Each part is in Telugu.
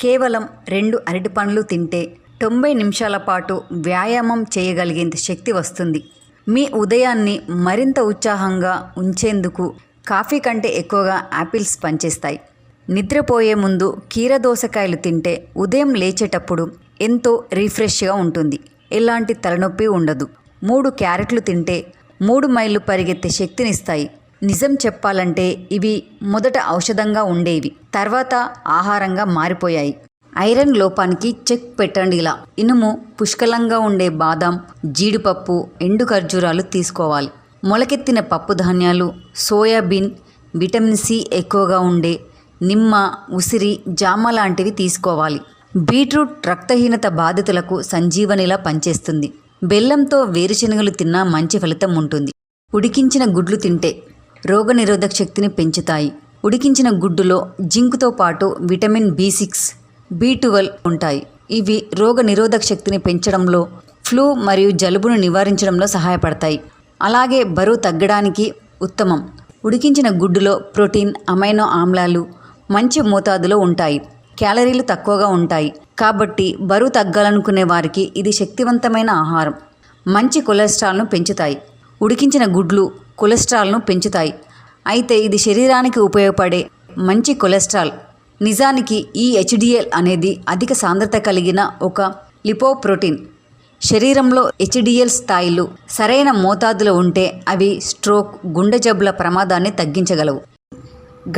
కేవలం రెండు అరటి పండ్లు తింటే తొంభై నిమిషాల పాటు వ్యాయామం చేయగలిగేంత శక్తి వస్తుంది. మీ ఉదయాన్ని మరింత ఉత్సాహంగా ఉంచేందుకు కాఫీ కంటే ఎక్కువగా యాపిల్స్ పనిచేస్తాయి. నిద్రపోయే ముందు కీరదోసకాయలు తింటే ఉదయం లేచేటప్పుడు ఎంతో రిఫ్రెష్గా ఉంటుంది. ఎలాంటి తలనొప్పి ఉండదు. మూడు క్యారెట్లు తింటే మూడు మైళ్ళు పరిగెత్తే శక్తినిస్తాయి. నిజం చెప్పాలంటే ఇవి మొదట ఔషధంగా ఉండేవి తర్వాత ఆహారంగా మారిపోయాయి. ఐరన్ లోపానికి చెక్ పెట్టండి ఇలా. ఇనుము పుష్కలంగా ఉండే బాదం జీడిపప్పు ఎండు ఖర్జూరాలు తీసుకోవాలి. మొలకెత్తిన పప్పు ధాన్యాలు సోయాబీన్ విటమిన్ సి ఎక్కువగా ఉండే నిమ్మ ఉసిరి జామ లాంటివి తీసుకోవాలి. బీట్రూట్ రక్తహీనత బాధితులకు సంజీవనిలా పనిచేస్తుంది. బెల్లంతో వేరుశనగలు తిన్నా మంచి ఫలితం ఉంటుంది. ఉడికించిన గుడ్లు తింటే రోగనిరోధక శక్తిని పెంచుతాయి. ఉడికించిన గుడ్డులో జింక్తో పాటు vitamin B six B twelve ఉంటాయి. ఇవి రోగనిరోధక శక్తిని పెంచడంలో ఫ్లూ మరియు జలుబును నివారించడంలో సహాయపడతాయి. అలాగే బరువు తగ్గడానికి ఉత్తమం. ఉడికించిన గుడ్డులో ప్రోటీన్ అమైనో ఆమ్లాలు మంచి మోతాదులో ఉంటాయి. క్యాలరీలు తక్కువగా ఉంటాయి. కాబట్టి బరువు తగ్గాలనుకునే వారికి ఇది శక్తివంతమైన ఆహారం. మంచి కొలెస్ట్రాల్ను పెంచుతాయి. ఉడికించిన గుడ్లు కొలెస్ట్రాల్ను పెంచుతాయి. అయితే ఇది శరీరానికి ఉపయోగపడే మంచి కొలెస్ట్రాల్. నిజానికి ఈ హెచ్డిఎల్ అనేది అధిక సాంద్రత కలిగిన ఒక లిపోప్రోటీన్. శరీరంలో హెచ్డిఎల్ స్థాయిలు సరైన మోతాదులో ఉంటే అవి స్ట్రోక్ గుండె జబ్బుల ప్రమాదాన్ని తగ్గించగలవు.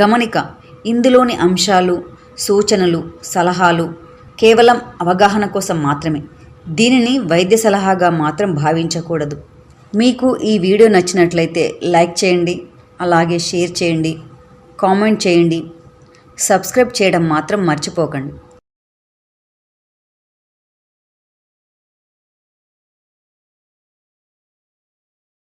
గమనిక ఇందులోని అంశాలు సూచనలు సలహాలు కేవలం అవగాహన కోసం మాత్రమే. దీనిని వైద్య సలహాగా మాత్రం భావించకూడదు. మీకు ఈ వీడియో నచ్చినట్లయితే లైక్ చేయండి అలాగే షేర్ చేయండి కామెంట్ చేయండి. సబ్స్క్రైబ్ చేయడం మాత్రం మర్చిపోకండి.